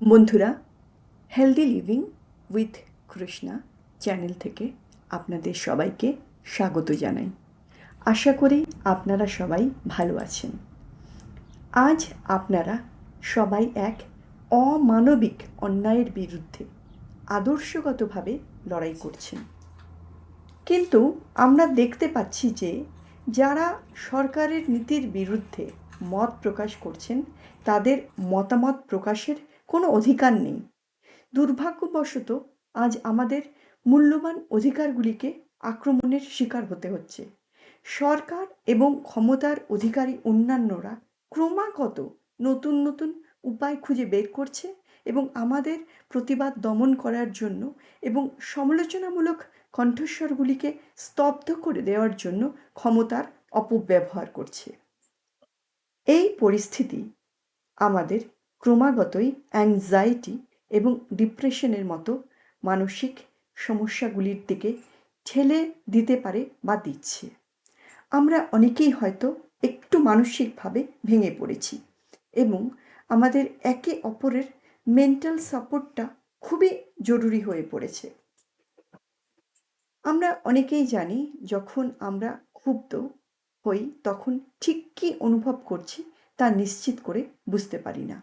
বন্ধুরা healthy living with Krishna channel থেকে আপনাদের সবাইকে স্বাগত জানাই। আশা করি আপনারা সবাই ভালো আছেন। আজ আপনারা সবাই এক অমানবিক অন্যায়ের বিরুদ্ধে আদর্শগতভাবে লড়াই করছেন। কিন্তু আমরা দেখতে পাচ্ছি যে যারা সরকারের নীতির বিরুদ্ধে মত প্রকাশ করছেন, তাদের মতামত প্রকাশের কোনো অধিকার নেই। দুর্ভাগ্যবশত আজ আমাদের মূল্যবান অধিকারগুলিকে আক্রমণের শিকার হতে হচ্ছে। সরকার এবং ক্ষমতার অধিকারী অন্যান্যরা ক্রমাগত নতুন নতুন উপায় খুঁজে বের করছে এবং আমাদের প্রতিবাদ দমন করার জন্য এবং সমালোচনামূলক কণ্ঠস্বরগুলিকে স্তব্ধ করে দেওয়ার জন্য ক্ষমতার অপব্যবহার করছে। এই পরিস্থিতি আমাদের ক্রমাগতই অ্যাংজাইটি এবং ডিপ্রেশনের মতো মানসিক সমস্যাগুলির দিকে ঠেলে দিতে পারে বা দিচ্ছে। আমরা অনেকেই হয়তো একটু মানসিকভাবে ভেঙে পড়েছি এবং আমাদের একে অপরের মেন্টাল সাপোর্টটা খুবই জরুরি হয়ে পড়েছে। আমরা অনেকেই জানি যখন আমরা ক্ষুব্ধ হই তখন ঠিক কী অনুভব করছি তা নিশ্চিত করে বুঝতে পারি না।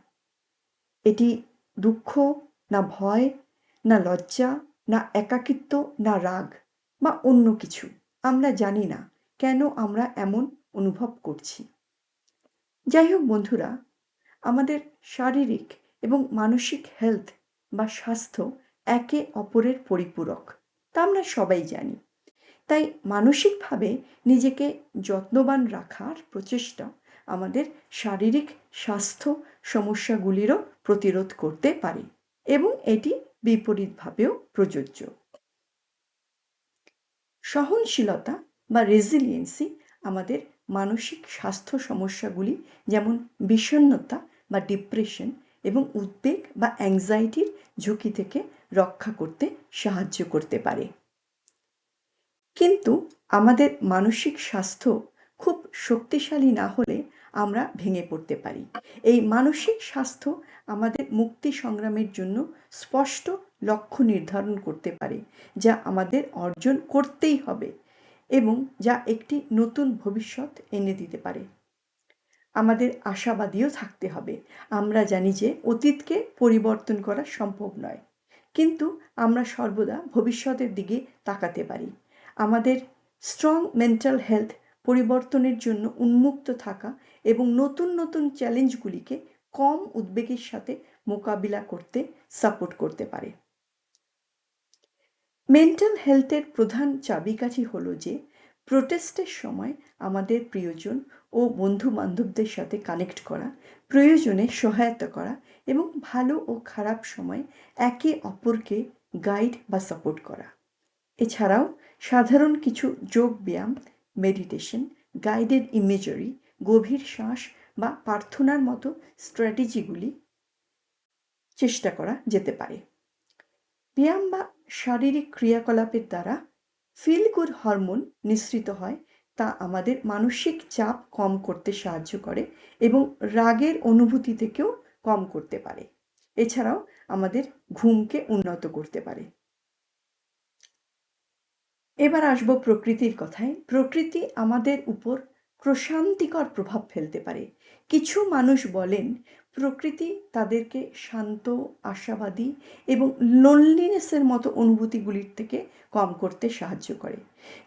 এটি দুঃখ, না ভয়, না লজ্জা, না একাকিত্ব, না রাগ, বা অন্য কিছু। আমরা জানি না কেন আমরা এমন অনুভব করছি। যাই হোক বন্ধুরা, আমাদের শারীরিক এবং মানসিক হেলথ বা স্বাস্থ্য একে অপরের পরিপূরক, তা আমরা সবাই জানি। তাই মানসিকভাবে নিজেকে যত্নবান রাখার প্রচেষ্টা আমাদের শারীরিক স্বাস্থ্য সমস্যাগুলিরও প্রতিরোধ করতে পারে এবং এটি বিপরীতভাবেও প্রযোজ্য। সহনশীলতা বা রেজিলিয়েন্সি আমাদের মানসিক স্বাস্থ্য সমস্যাগুলি যেমন বিষণ্নতা বা ডিপ্রেশন এবং উদ্বেগ বা অ্যাংজাইটির ঝুঁকি থেকে রক্ষা করতে সাহায্য করতে পারে। কিন্তু আমাদের মানসিক স্বাস্থ্য খুব শক্তিশালী না হলে আমরা ভেঙে পড়তে পারি। এই মানসিক স্বাস্থ্য আমাদের মুক্তি সংগ্রামের জন্য স্পষ্ট লক্ষ্য নির্ধারণ করতে পারে, যা আমাদের অর্জন করতেই হবে এবং যা একটি নতুন ভবিষ্যৎ এনে দিতে পারে। আমাদের আশাবাদীও থাকতে হবে। আমরা জানি যে অতীতকে পরিবর্তন করা সম্ভব নয়, কিন্তু আমরা সর্বদা ভবিষ্যতের দিকে তাকাতে পারি। আমাদের স্ট্রং মেন্টাল হেলথ পরিবর্তনের জন্য উন্মুক্ত থাকা এবং নতুন নতুন চ্যালেঞ্জগুলিকে কম উদ্বেগের সাথে মোকাবিলা করতে সাপোর্ট করতে পারে। মেন্টাল হেলথের প্রধান চাবিকাঠি হলো যে, প্রোটেস্টের সময় আমাদের প্রিয়জন ও বন্ধু বান্ধবদের সাথে কানেক্ট করা, প্রয়োজনে সহায়তা করা এবং ভালো ও খারাপ সময় একে অপরকে গাইড বা সাপোর্ট করা। এছাড়াও সাধারণ কিছু যোগ ব্যায়াম মেডিটেশন গাইডেড ইমেজারি গভীর শ্বাস বা প্রার্থনার মতো স্ট্র্যাটেজিগুলি চেষ্টা করা যেতে পারে। ব্যায়াম বা শারীরিক ক্রিয়াকলাপের দ্বারা ফিল গুড হরমোন নিঃসৃত হয়, তা আমাদের মানসিক চাপ কম করতে সাহায্য করে এবং রাগের অনুভূতি থেকেও কম করতে পারে। এছাড়াও আমাদের ঘুমকে উন্নত করতে পারে। এবার আসব প্রকৃতির কথায়। প্রকৃতি আমাদের উপর প্রশান্তিকর প্রভাব ফেলতে পারে। কিছু মানুষ বলেন, প্রকৃতি তাদেরকে শান্ত, আশাবাদী এবং লোনলিনেসের মতো অনুভূতিগুলির থেকে কম করতে সাহায্য করে।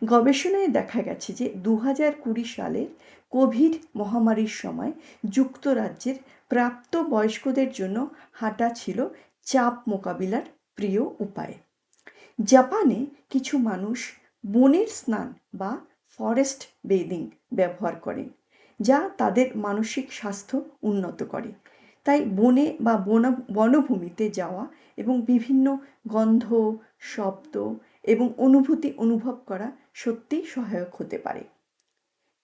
গবেষণায় দেখা গেছে যে দু হাজার কুড়ি সালের কোভিড মহামারীর সময় যুক্তরাজ্যের প্রাপ্ত বয়স্কদের জন্য হাঁটা ছিল চাপ মোকাবিলার প্রিয় উপায়। জাপানে কিছু মানুষ বনের স্নান বা ফরেস্ট বেদিং ব্যবহার করেন, যা তাদের মানসিক স্বাস্থ্য উন্নত করে। তাই বনে বা বন, বনভূমিতে যাওয়া এবং বিভিন্ন গন্ধ, শব্দ এবং অনুভূতি অনুভব করা সত্যিই সহায়ক হতে পারে।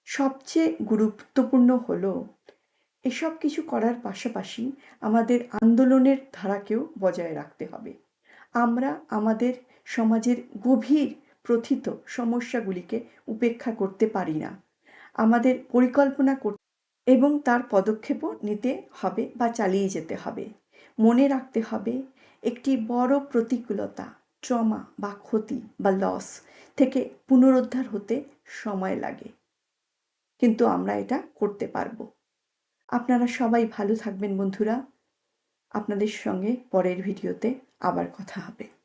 সবচেয়ে গুরুত্বপূর্ণ হলো, এসব কিছু করার পাশাপাশি আমাদের আন্দোলনের ধারাকেও বজায় রাখতে হবে। আমরা আমাদের সমাজের গভীর প্রথিত সমস্যাগুলিকে উপেক্ষা করতে পারি না। আমাদের পরিকল্পনা করতে এবং তার পদক্ষেপও নিতে হবে বা চালিয়ে যেতে হবে। মনে রাখতে হবে, একটি বড় প্রতিকূলতা, ট্রমা বা ক্ষতি বা লস থেকে পুনরুদ্ধার হতে সময় লাগে। কিন্তু আমরা এটা করতে পারব। আপনারা সবাই ভালো থাকবেন বন্ধুরা। আপনাদের সঙ্গে পরের ভিডিওতে আবার কথা হবে।